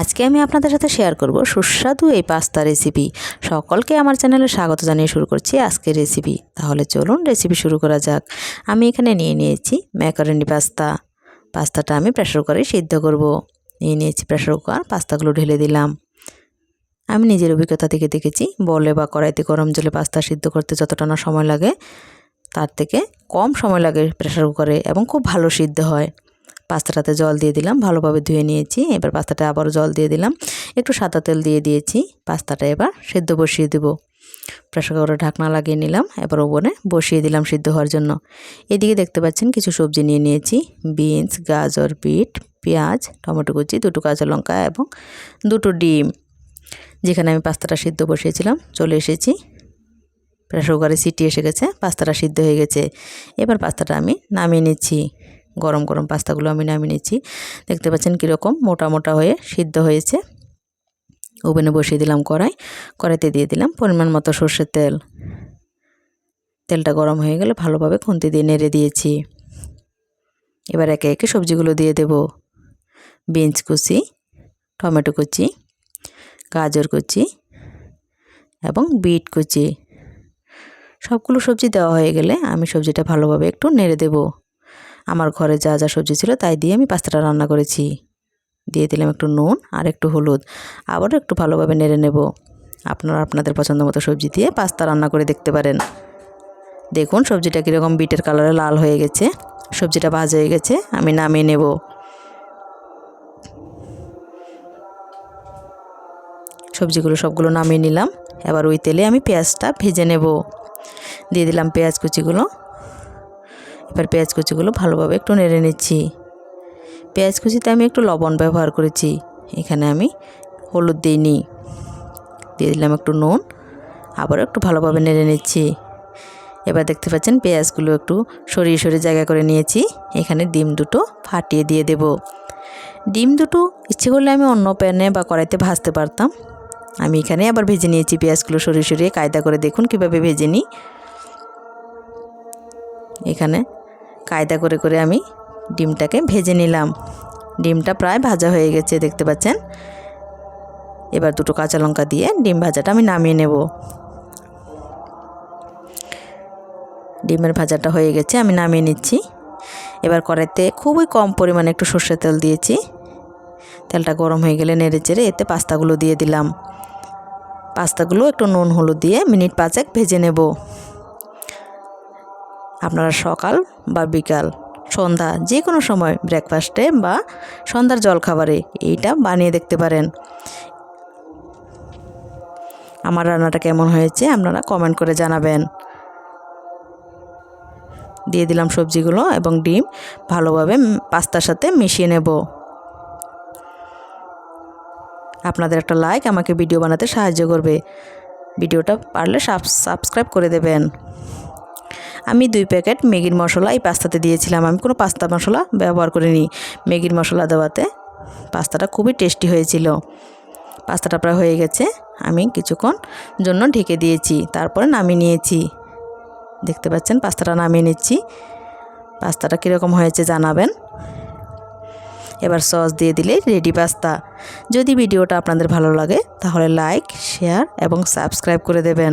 আজকে আমি আপনাদের সাথে শেয়ার করব সুস্বাদু এই পাস্তা রেসিপি সকলকে আমার চ্যানেলে স্বাগত জানিয়ে শুরু করছি আজকের রেসিপি তাহলে চলুন রেসিপি শুরু করা যাক। আমি এখানে নিয়ে নিয়েছি ম্যাকারনি পাস্তা পাস্তাটা আমি প্রেশার কুকারে সিদ্ধ করব। নিয়ে নিয়েছি প্রেশার কুকার পাস্তাগুলো ঢেলে দিলাম। আমি নিজের অভিজ্ঞতা থেকে দেখেছি, বলে বা কড়াইতে গরম জলে পাস্তা সিদ্ধ করতে যতটা না সময় লাগে, তার থেকে কম সময় লাগে প্রেশার কুকারে এবং খুব ভালো সিদ্ধ হয়। পাস্তাটাতে জল দিয়ে দিলাম, ভালোভাবে ধুয়ে নিয়েছি। এবার পাস্তাটা আবারও জল দিয়ে দিলাম। একটু সাদা তেল দিয়ে দিয়েছি। পাস্তাটা এবার সেদ্ধ বসিয়ে দেব। প্রেশার কুকারে ঢাকনা লাগিয়ে নিলাম, এবার ওভনে বসিয়ে দিলাম সিদ্ধ হওয়ার জন্য। এদিকে দেখতে পাচ্ছেন কিছু সবজি নিয়ে নিয়েছি। বিনস, গাজর, বিট, পেঁয়াজ, টমেটো কুচি, দুটো কাঁচা লঙ্কা এবং দুটো ডিম। যেখানে আমি পাস্তাটা সিদ্ধ বসিয়েছিলাম, চলে এসেছি। প্রেশার কুকারে সিটি এসে গেছে, পাস্তাটা সিদ্ধ হয়ে গেছে। এবার পাস্তাটা আমি নামিয়ে নিচ্ছি। গরম গরম পাস্তাগুলো আমি নামিয়ে নিচ্ছি। দেখতে পাচ্ছেন কীরকম মোটা মোটা হয়ে সিদ্ধ হয়েছে। ওভেনে বসিয়ে দিলাম কড়াই। কড়াইতে দিয়ে দিলাম পরিমাণ মতো সর্ষের তেল। তেলটা গরম হয়ে গেলে ভালোভাবে খুন্তি দিয়ে নেড়ে দিয়েছি। এবার একে একে সবজিগুলো দিয়ে দেব। বিনস কুচি, টমেটো কুচি, গাজর কুচি এবং বিট কুচি। সবগুলো সবজি দেওয়া হয়ে গেলে আমি সবজিটা ভালোভাবে একটু নেড়ে দেবো। আমার ঘরে যা যা সবজি ছিল তাই দিয়ে আমি পাস্তাটা রান্না করেছি। দিয়ে দিলাম একটু নুন আর একটু হলুদ। আবারও একটু ভালোভাবে নেড়ে নেব। আপনারা আপনাদের পছন্দ মতো সবজি দিয়ে পাস্তা রান্না করে দেখতে পারেন। দেখুন সবজিটা কীরকম বিটের কালারে লাল হয়ে গেছে। সবজিটা ভাজ হয়ে গেছে, আমি নামিয়ে নেব। সবজিগুলো সবগুলো নামিয়ে নিলাম। এবার ওই তেলে আমি পেঁয়াজটা ভেজে নেব। দিয়ে দিলাম পেঁয়াজ কুচিগুলো। এবার পেঁয়াজ কুচিগুলো ভালোভাবে একটু নেড়ে নিচ্ছি। পেঁয়াজ কুচিতে আমি একটু লবণ ব্যবহার করেছি। এখানে আমি হলুদ দিইনি। দিয়ে দিলাম একটু নুন। আবার একটু ভালোভাবে নেড়ে নিচ্ছি। এবার দেখতে পাচ্ছেন পেঁয়াজগুলো একটু সরিয়ে সরিয়ে জায়গা করে নিয়েছি। এখানে ডিম দুটো ফাটিয়ে দিয়ে দেব। ডিম দুটো ইচ্ছে করলে আমি অন্য প্যানে বা কড়াইতে ভাজতে পারতাম। আমি এখানে আবার ভেজে নিয়েছি পেঁয়াজগুলো সরিয়ে সরিয়ে। কায়দা করে দেখুন কীভাবে ভেজে নিই। এখানে কায়দা করে করে আমি ডিমটাকে ভেজে নিলাম। ডিমটা প্রায় ভাজা হয়ে গেছে, দেখতে পাচ্ছেন? এবার দুটো কাঁচা লঙ্কা দিয়ে ডিম ভাজাটা আমি নামিয়ে নেব। ডিমের ভাজাটা হয়ে গেছে, আমি নামিয়ে নিচ্ছি। এবার কড়াইতে খুবই কম পরিমাণে একটু সর্ষের তেল দিয়েছি। তেলটা গরম হয়ে গেলে নেড়ে চেড়ে এতে পাস্তাগুলো দিয়ে দিলাম। পাস্তাগুলো একটু নুন হলুদ দিয়ে মিনিট পাঁচেক ভেজে নেব। আপনারা সকাল বা বিকাল, সন্ধ্যা যে কোনো সময় ব্রেকফাস্টে বা সন্ধ্যার জলখাবারে এইটা বানিয়ে দেখতে পারেন। আমার রান্নাটা কেমন হয়েছে আপনারা কমেন্ট করে জানাবেন। দিয়ে দিলাম সবজিগুলো এবং ডিম, ভালোভাবে পাস্তার সাথে মিশিয়ে নেব। আপনাদের একটা লাইক আমাকে ভিডিও বানাতে সাহায্য করবে। ভিডিওটা পারলে সাবস্ক্রাইব করে দেবেন। আমি দুই প্যাকেট ম্যাগির মশলা, এই পাস্তাতে দিয়েছিলাম। আমি কোনো পাস্তা মশলা ব্যবহার করিনি। ম্যাগির মশলা দেওয়াতে পাস্তাটা খুবই টেস্টি হয়েছিল। পাস্তাটা প্রায় হয়ে গেছে। আমি কিছুক্ষণ জন্য ঢেকে দিয়েছি। তারপরে নামিয়ে নিয়েছি। দেখতে পাচ্ছেন, পাস্তাটা নামিয়ে নিচ্ছি। পাস্তাটা কীরকম হয়েছে জানাবেন। এবার সস দিয়ে দিলে রেডি পাস্তা। যদি ভিডিওটা আপনাদের ভালো লাগে, তাহলে লাইক, শেয়ার এবং সাবস্ক্রাইব করে দেবেন।